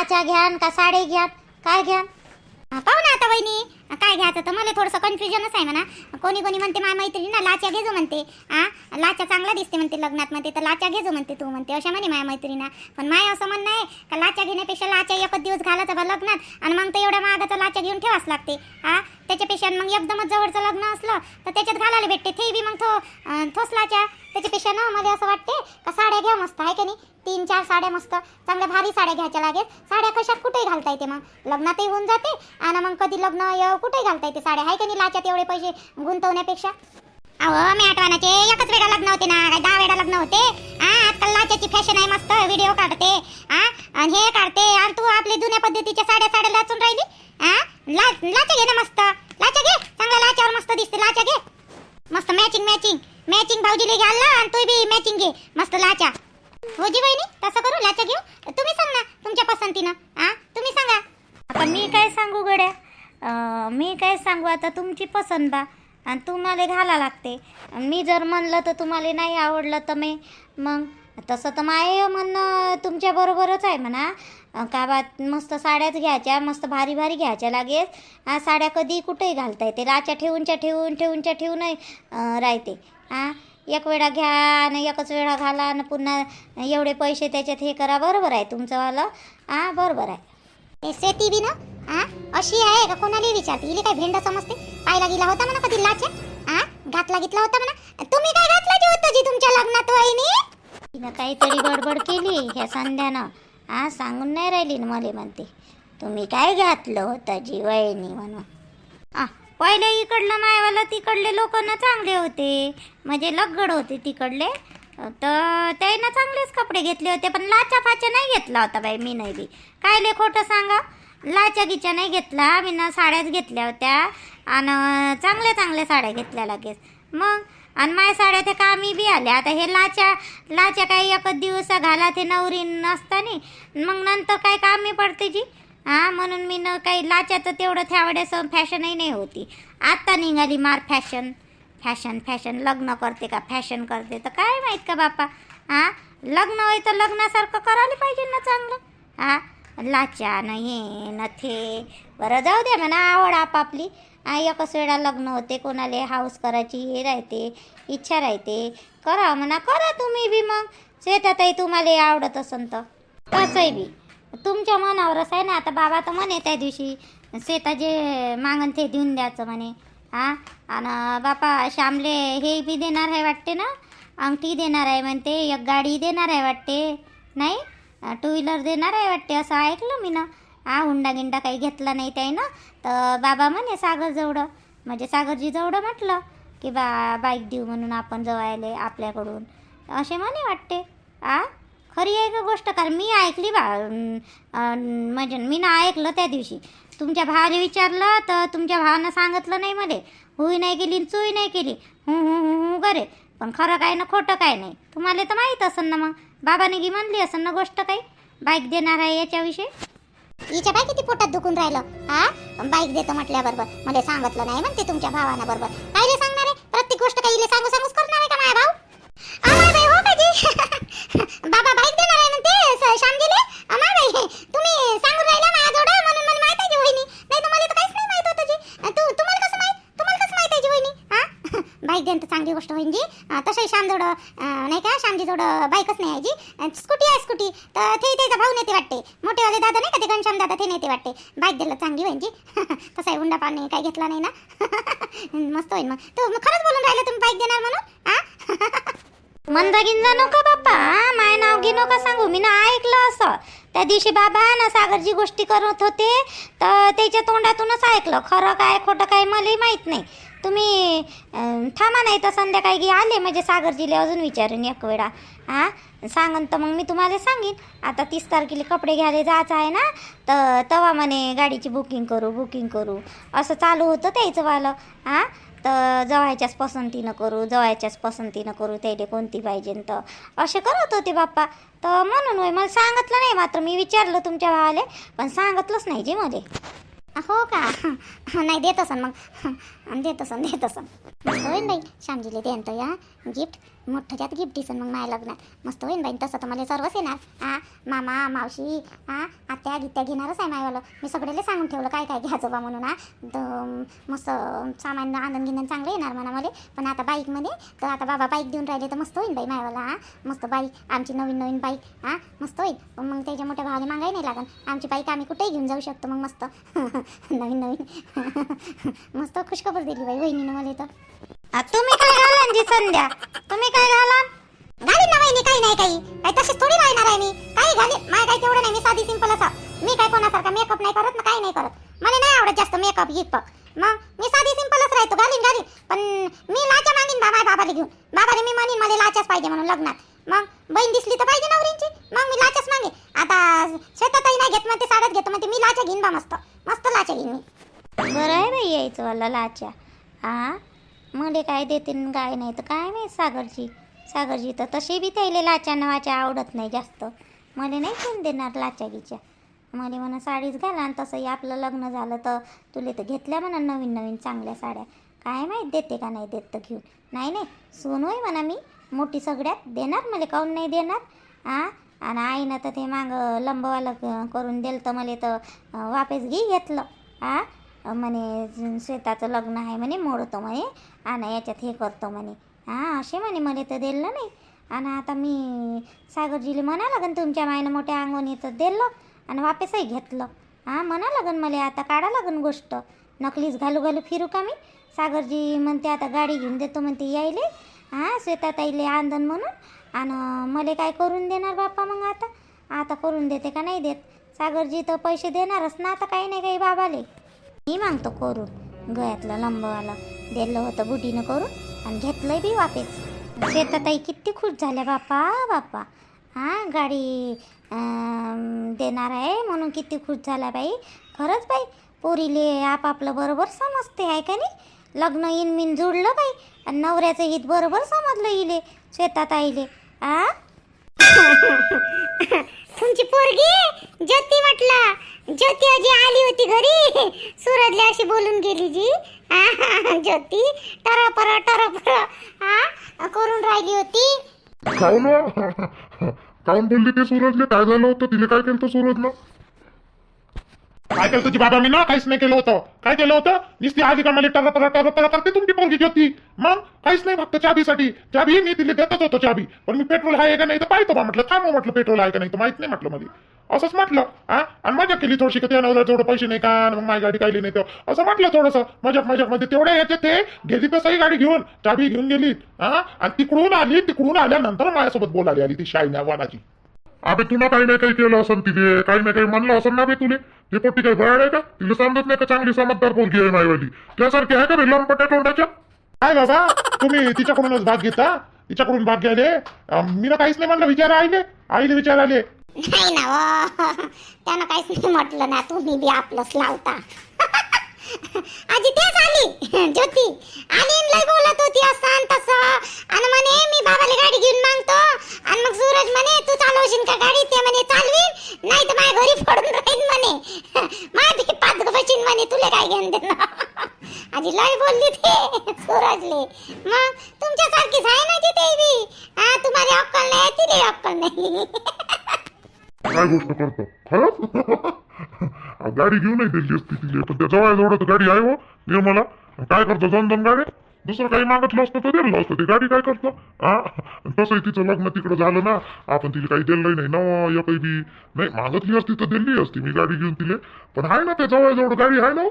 म्हणजे घ्यान का साडे घ्यान? काय घ्यान? पाहू ना आता वहिनी. काय घ्यायचं तर मला थोडंसं कन्फ्युजनच आहे म्हणा. कोणी कोणी म्हणते माय मैत्रिणी ना लाच्या घेजो म्हणते. आ लाच्या चांगला दिसते म्हणते लग्नात म्हणते तर लाच्या घेजो म्हणते तू म्हणते. अशा म्हणे माया मैत्रिणी पण माय असं म्हणणं आहे का लाच्या घेण्यापेक्षा लाच्या एकच दिवस घालायचा बा लग्नात. आणि मग तर एवढ्या महागाचा लाच्या घेऊन ठेवाच लागते. हा त्याच्यापेक्षा मग एकदमच जवळचं लग्न असलं तर त्याच्यात घालायला भेटते. ते बी मग थो थोस लाच्या. त्याच्यापेक्षा ना मला असं वाटते का साड्या घ्या मस्त आहे का नाही? तीन चार साड्या मस्त चांगल्या भारी साड्या घ्यायच्या लागेल. साड्या कशात कुठे घालता येते मग? लग्नातही होऊन जाते आणि मग कधी लग्न कुठे घालता येते साड्या? आहे का नाही लाच्यात एवढे पैसे गुंतवण्यापेक्षा? अहो मी आठवणाचे एकच वेळा लग्न होते ना काय दहा वेळा लग्न होते. हा आजकाल लाच्याची फॅशन आहे मस्त व्हिडिओ काढते. हा आणि हे काढते आणि तू आपली जुन्या पद्धतीच्या साड्या साड्या लाचून राहिली? हा लाच घे ना मस्त. लाच्या घे चांगल्या लाच्यावर मस्त दिसते लाच्या घे. मस्त मॅचिंग मॅचिंग मॅचिंग भाऊजीले घालला आणि तू बी मॅचिंग घे. मस्त लाच्या हो जी बहिणी तसं करू? लाचा घेऊ? तुम्ही सांग ना तुमच्या पसंतीनं. हा तुम्ही सांगा. आता मी काय सांगू गड्या? मी काय सांगू? आता तुमची पसंत बा. आणि तुम्हाला घाला लागते. मी जर म्हणलं तर तुम्हाला नाही आवडलं तर मी मग तसं तर माय म्हणणं तुमच्या बरोबरच आहे म्हणा. का बा मस्त साड्याच घ्यायच्या मस्त भारी भारी घ्यायच्या लागेल. हा साड्या कधी कुठेही घालता येते. राच्या ठेवूनच्या ठेवून ठेवूनच्या ठेवूनही राहते. हां एक वेळा घ्या आणि एकच वेळा घाला आणि पुन्हा एवढे पैसे त्याच्यात हे करा. बरोबर आहे तुमचंवालं हा बरोबर आहे. ते बी ना? हां अशी आहे का कोणाला विचारते? इले काय भेंड समजते? पायला गेला होता म्हणा कधी लाचे हा घातला घेतला होता म्हणा? तुम्ही काय घातला जे होतं जी तुमच्या लग्नात वहिनी? तिनं काहीतरी गडबड केली ह्या संध्यानं. हा सांगून नाही राहिली ना मला म्हणते. तुम्ही काय घातलं होतं जी वहिनी म्हणून? आ, पहिले इकडलं मायवाला तिकडले लोक ना चांगले होते. म्हणजे लगड होते तिकडले. तर त्यानं चांगलेच कपडे घेतले होते पण लाचा फाचा नाही घेतला होता बाई मी नाही बी. कायले खोटं सांगा? लाचा गिचा नाही घेतला. मी ना साड्याच घेतल्या होत्या. आणि चांगल्या चांगल्या साड्या घेतल्या लगेच. मग? आणि माय साड्या त्या कामी बी आल्या. आता हे लाच्या लाच्या काही एकच दिवस घाला ते नवरी नसतानी. मग नंतर काय कामी पडते जी? हा म्हणून मी न काही लाचाचं तेवढं त्यावेळेस फॅशनही नाही होती. आत्ता निघाली मार फॅशन. Fashion fashion. लग्न करते का? फॅशन करते. तर काय माहीत का बापा? हा? लग्न होय तर लग्नासारखं करायला पाहिजे ना चांगलं. हा? लाचा न हे न थे. बरं जाऊ द्या म्हणा आवड आपापली. एकच वेळा लग्न होते कोणाला हाऊस करायची हे राहते इच्छा राहते. करा म्हणा करा तुम्ही बी मग. शेतातही तुम्हाला आवडत असन तर. कसंही बी. तुमच्या मनावरच आहे ना? आता बाबा तर म्हणे त्या दिवशी शेता जे मागन ते देऊन द्यायचं म्हणे. हां? आणि बापा श्यामले हे बी देणार आहे वाटते ना? अंगठी देणार आहे म्हणते एक गाडी देणार आहे वाटते. नाही? टू व्हीलर देणार आहे वाटते असं ऐकलं मी ना. हा हुंडा गिंडा काही घेतला नाही त्याही ना? तर बाबा म्हणे सागर जवळं. म्हणजे सागरजी जवळं म्हटलं की बा बाईक देऊ म्हणून आपण जवायले आपल्याकडून. असे म्हणे वाटते. आ? खरी आहे का गोष्ट कारण मी ऐकली बा म्हणजे मी ना ऐकलं त्या दिवशी. तुमच्या भावाने विचारलं तर तुमच्या भावानं सांगितलं नाही मला. हुई नाही केली चुई नाही केली. हू हू हू हू करे पण खरं काय ना खोटं काय नाही. तुम्हाला तर माहीत असेल ना मग. बाबाने गी म्हणली असेल ना गोष्ट काही. बाईक देणार आहे याच्याविषयी? हिच्या बाय किती पोटात दुखून राहिलं हा बाईक देतो म्हटल्याबरोबर. मला सांगितलं नाही म्हणते तुमच्या भावाना बरोबर. काय सांगणार? आहे प्रत्येक गोष्ट काही सांगू सांगूच करणार आहे का माझ्या भाऊ अमाय बाई हो पाहिजे बाबा बाईक देणार आहे म्हणते स- श्यामजीले अमाय बाई तुम्ही सांगून राहिला माझ्याजवळ म्हणून मला माहीत आहे जी वहिनी नाही तर मला तर काहीच नाही माहीत होतं जी तू तुम्हाला कसं माहीत तुम्हाला कसं माहीत आहे जी वहिनी हा बाईक देणं तर चांगली चांगली गोष्ट होईल जी अं, तसंही श्यामजवळ अं, नाही का श्यामजी जोड बाईकच नाही आहे जी स्कूटी आहे स्कूटी. तर ते त्याचा भाऊ नेते वाटते. मोठेवाले दादा नाही का ते घनश्याम दादा ते नेते वाटते. बाईक दिलं चांगली होईल तसं आहे हुंडा पाणी काही घेतला नाही ना. मस्त होईल मग. तू खरंच बोलून राहिलं तुम्ही बाईक देणार म्हणून आ? मंदागीन जा नका बाप्पा माय नाव घे नका सांगू. मी ना ऐकलं असं. त्या दिवशी बाबा ना सागरजी गोष्टी करत होते तर त्याच्या तोंडातूनच ऐकलं. खरं काय खोटं काय मलाही माहीत नाही. तुम्ही थांबा नाही तर संध्याकाळी की आले म्हणजे सागरजीले अजून विचारून एक वेळा. हां? सांगन तर मग मी तुम्हाला सांगेन. आता तीस तारखेला कपडे घ्यायला जायचं आहे ना तर तवा म्हणे गाडीची बुकिंग करू बुकिंग करू. असं चालू होतं त्याचं वालं. हां? तर जवायच्याच पसंतीनं करू जवायच्याच पसंतीनं करू त्याला कोणती पाहिजे तर. असे करत होते बाप्पा. तर म्हणून होय मला सांगितलं नाही मात्र मी विचारलं तुमच्या भावाले पण सांगितलंच नाही जे मला. हो का? नाही देत असन मग. देत असन देत असन. मस्त होईन बाई. श्यामजीले देन तर या. गिफ्ट मोठं त्यात गिफ्ट दिसन मग माझ्या लग्नात. मस्त होईन बाई. तसं तर मला सर्वच येणार. हा मामा मावशी हा आत्या गित्या घेणारच आहे मायवालं. मी सगळ्याला सांगून ठेवलं काय काय घ्यायचं बा म्हणून हा तर मस्त सामान आनंद गिनंद चांगलं येणार म्हणा मला. पण आता बाईकमध्ये तर आता बाबा बाईक देऊन राहिले तर मस्त होईन बाई मायवाला हा मस्त बाईक आमची नवीन नवीन बाईक हा मस्त होईल. मग त्याच्या मोठ्या भावाला मागायला नाही लागन. आमची बाईक आम्ही कुठेही घेऊन जाऊ शकतो मग मस्त. नवीन नवीन. मस्त खुशखबर दिली बाई वहिनीनं मला इथं. तुम्ही काय घालान जी संध्या? तुम्ही काय घालान घालीन ना वहिनी काही नाही काही. काही तशीच थोडी राहणार आहे मी. काही घालीन मला काही तेवढं नाही मी साधी सिंपल असा. मी काय कोणासारखा मेकअप नाही करत ना काही नाही करत. मला नाही आवडत जास्त मेकअप गिकअप मग मी साधी सिंपलच राहतो घालीन घालीन. पण मी लाचा मागीन बाबा बाबाला घेऊन. बाबाला मी म्हणीन मला लाचाच पाहिजे म्हणून लग्नात. मग बहीण दिसली तर पाहिजे नवरींची. मग मी लाचाच मागे आता शेतातही नाही घेत मग ते साड्यात घेतो मग ते मी लाचा घेईन बा मस्त. मस्त लाचा घेईन मी. बरं आहे बाई यायचं वाला लाच्या हा मले काय देते न काय नाही तर काय माहीत सागरजी. सागरजी तर तशी बी त्याला लाच्या नावाच्या आवडत नाही जास्त. मला नाही कोण देणार लाच्या गिच्या मला म्हणा साडीच घाला आणि तसंही आपलं लग्न झालं तर तुले तर घेतल्या म्हणा नवीन नवीन चांगल्या साड्या. काय माहीत देते का नाही देत तर घेऊन. नाही नाही सोनू आहे म्हणा मी मोठी सगळ्यात देणार मला काऊन नाही देणार? आ? आणि आईनं तर ते मागं लंबवालं करून दिलं तर मला तर वापस घे घेतलं. हा म्हणे श्वेताचं लग्न आहे म्हणे मोडतो म्हणे आणि याच्यात हे करतो म्हणे. हां असे म्हणे मला तर दिलं नाही. आणि आता मी सागरजीला म्हणा लागन तुमच्या मायनं मोठ्या अंगोनी तर दिलं आणि वापसही घेतलं. हां म्हणा लागन मला आता काढा लागन गोष्ट. नकलीच घालू घालू फिरू का मी? सागरजी म्हणते आता गाडी घेऊन देतो म्हणते यायले. हां श्वेताताईले आंदन म्हणून. आणि मला काय करून देणार बाप्पा मग आता? आता करून देते का नाही देत? सागरजी तर पैसे देणारच ना आता काही नाही काही बाबाले. मी मागतो करून. गळ्यातलं लंबवालं दिलं होतं बुटीनं करून आणि घेतलंय बी वापस. शेताताई किती खुश झाल्या बापा बापा हां गाडी देणार आहे म्हणून किती खुश झाल्या बाई. खरंच बाई पोरीले आपापलं बरोबर समजते आहे का नाही? लग्न इन मिन जुळलं बाई. आणि नवऱ्याचं हित बरोबर समजलं इले शेताताईले आ? तुमची पोरगी? ज्योती म्हटलं. ज्योती अजी आली होती घरी. सूरजला अशी बोलून गेली जी. ज्योती टरपर टरपर. हा करून राहिली होती. काऊन हो? काऊन बोलली ते सूरजले? काय झालं होतं? तिने काय केलं सूरजला? काय केलं तुझी बाबा मी ना काहीच नाही केलं होतं. काय केलं होतं? नुसती आधी का मला टरा टरा टरा टरा करते तुमची पोरगी होती मग काहीच नाही फक्त चाबीसाठी. चाबी मी तिला देतच होतो चाबी. पण मी पेट्रोल आहे का नाही तर पाहतो बा म्हटलं थांबव म्हटलं पेट्रोल आहे का नाही तर माहीत नाही म्हटलं मला असंच म्हटलं हा आणि मजा केली थोडीशी का त्या नवऱ्याला थोडं पैसे नाही का मग माझी गाडी काही नाही तर. असं म्हटलं थोडंसं मजाक मजाकमध्ये. तेवढ्या याच्यात ते गेली तसंही गाडी घेऊन चाबी घेऊन गेली हा आणि तिकडून आली तिकडून आल्यानंतर माझ्यासोबत बोलायला आली ती शाईन्या वानाची अबे तुला काही नाही काही केलं असं तिथे. काही नाही काही म्हणलं असं ना बे तुले. ते पोटी काही भराड आहे का? तिला समजत नाही का चांगली समजदार पोरगी आहे मायवाली त्यासारखी आहे का बे लंपट्या तोंडाच्या? काय बाबा तुम्ही तिच्याकडूनच भाग घेता? तिच्याकडून भाग घ्यायले? मी ना काहीच नाही म्हणलं विचार आईले. आईले विचार आले नाही ना व त्यानं काहीच नाही म्हटलं ना. तुम्ही बी आपलंच लावता. आजी तेच आली. ज्योती. आली आणि लय बोलत होती असं आणि तसं. आणि म्हणे मी बाबाला गाडी घेऊन का गाडी ते म्हणे चालवीन. नाही तर माझ्या घरी फोडून राहीन म्हणे. माझी पाच बशीन म्हणे तुला काय घेऊन देणार? आजी लय बोलली ते सुराजले. मग तुमच्यासारखीच आहे ना ती देवी? हा तुम्हाला अक्कल नाही तिला अक्कल नाही. काय गोष्ट करतो? खरंच गाडी घेऊन नाही दिली असती तिले पण त्या जवळ जवळ तर गाडी आहे हो निर्मला काय करतो दोन दोन गाडी? दुसरं काही मागितलं असतं तर दिलं असतं. ते गाडी काय करतं? हा तसंही तिचं लग्न तिकडं झालं ना. आपण तिला काही दिलंही नाही. ना या काही बी. नाही मागितली असती तर दिली असती. मी गाडी घेऊन तिले. पण आहे ना ते जवळ गाडी आहे ना हो?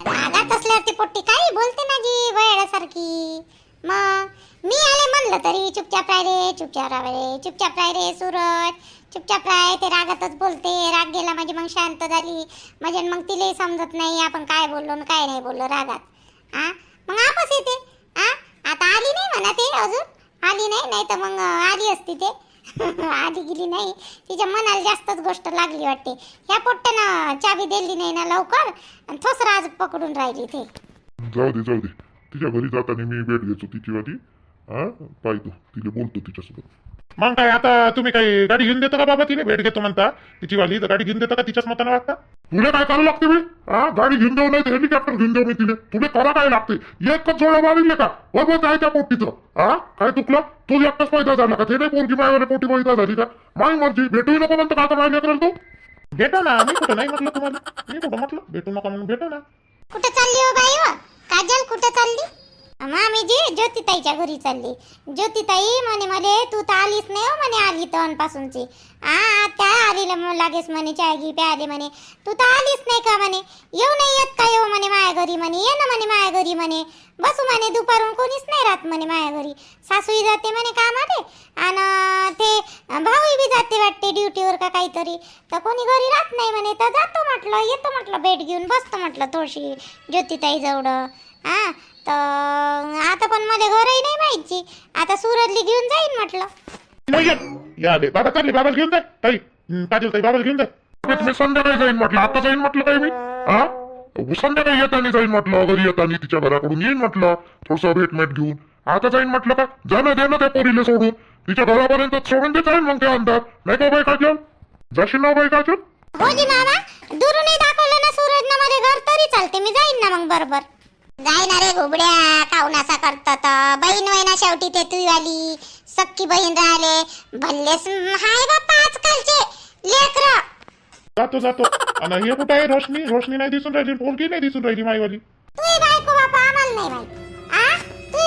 रागात असल्यावरती पोट्टी काही बोलते ना जी वयासारखी मग मी आले म्हणलं तरी चुपचाप राय रे चुपचाप राव रे चुपचाप राय रे सूरज. चुपचाप राय ते रागातच बोलते. राग गेला म्हणजे मग शांत झाली. म्हणजे मग तिलाही समजत नाही. आपण काय बोललो काय नाही बोललो रागात. आ? मग आपस येते. आ? आता आली नाही म्हणा ते अजून. आली नाही नाही तर मग आली असती ते. आली गेली नाही. तिच्या मनाला जास्तच गोष्ट लागली वाटते. ह्या पोट्ट्यानं चाबी दिली नाही ना लवकर आणि थोस राज पकडून राहिली ते. जाऊ दे जाऊ दे. तिच्या घरी जाताना मी भेट घेतो तिची वाटी हा पाहतो तिला बोलतो तिच्यासोबत. मग काय आता तुम्ही काही गाडी घेऊन देता का बाबा तिने? भेट घेतो म्हणता. तिची वाली तर गाडी घेऊन देता का तिच्याच मतानं वागता? तुला काय करावं लागते मी? हा गाडी घेऊन देऊ नाही तर हेलिकॉप्टर घेऊन देऊ मी तिने. तुला करा काय लागते? एकच जोडा मारिले का? बरोबर आहे त्या पोटीचं हा काय चुकलं? तू एकटाच पैदा झाला का? ते नाही पोरगी मायवाले पोटी पैदा झाली का? माय मर्जी. भेटू नको म्हणतो का आता माय लेकराला तो? भेटा ना. मी कुठं नाही म्हटलं तुम्हाला. मी कुठं म्हटलं? भेटू नका म्हणून भेटा ना. कुठं चालली हो बाई व काजल कुठं चालली? मामीजी ज्योतिताईच्या घरी चालली. ज्योतिताई म्हणे मले तू तर आलीच नाही हो म्हणे आली तनपासूनची आ त्या आलीला मग म्हणे चाय घी प्याले म्हणे. तू तर आलीच नाही का म्हणे. येऊ नाही येत का येऊ म्हणे माया घरी म्हणे. ये ना म्हणे माया घरी म्हणे. बसू म्हणे दुपारून कोणीच नाही राहत म्हणे माया घरी. सासूही जाते म्हणे कामाले. आणि ते भाऊही बी जाते वाटते ड्युटीवर का काहीतरी. तर कोणी घरी राहत नाही म्हणे. तर जातो म्हटलं. येतो म्हटलं. भेट घेऊन बसतो म्हटलं. थोडीशी ज्योतिताई जवळ हा तर आता पण मला घरही नाही माहिती. आता सुरतली घेऊन जाईन म्हटलं. नाही या आले बाबा चालले बाबाला घेऊन जाय. ताई हं, काजल ताई बाबाला घेऊन जाय. मी संध्याकाळी जाईन म्हटलं. आता जाईन म्हटलं काय मी? हा संध्याकाळी येताना जाईन म्हटलं. घरी येताना तिच्या घराकडून येईन म्हटलं. थोडस भेटमेट घेऊन. आता जाईन म्हटलं का? जाणं दे ना त्या पोरीला सोडून. तिच्या घरापर्यंत सोडून दे जाईन मग त्या अंदाज नाही का बाई काजल? जाशील ना बाई काजल? हो जी मामा. दुरूनही दाखवलं ना सूरज ना मला घर तरी चालते. मी जाईन ना मग बरोबर. जाय ना रे घोबड्या काऊन असा करतात बहीण होय ना शेवटी ते तू आली सक्की बहीण राहिले भल्लेस हाय बाप्पा आजकालचे. लेकर. जातो जातो. आणि हे कुठं आहे? रोशनी? रोशनी नाही दिसून राहिली पोरगी नाही दिसून राहिली माईवाली. तू बायको बापा आम्हाला नाही बायको आ? तू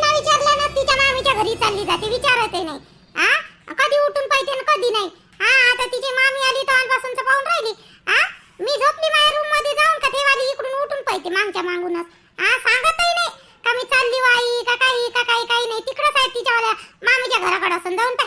ना तिच्या मामीच्या घरी चालली जाते विचारते नाही. आ? कधी उठून पाहिजे ना कधी नाही. हा आता तिची मामी आली तहानपासून पाहून राहिली. आ? मी झोपली माझ्या रूममध्ये जाऊन आहे मागच्या मागूनच. हा सांगत नाही. का मी चालली वाई का काही का काही काही नाही. तिकडंच आहे तिच्या मामीच्या घराकडे असून जाऊन पाय.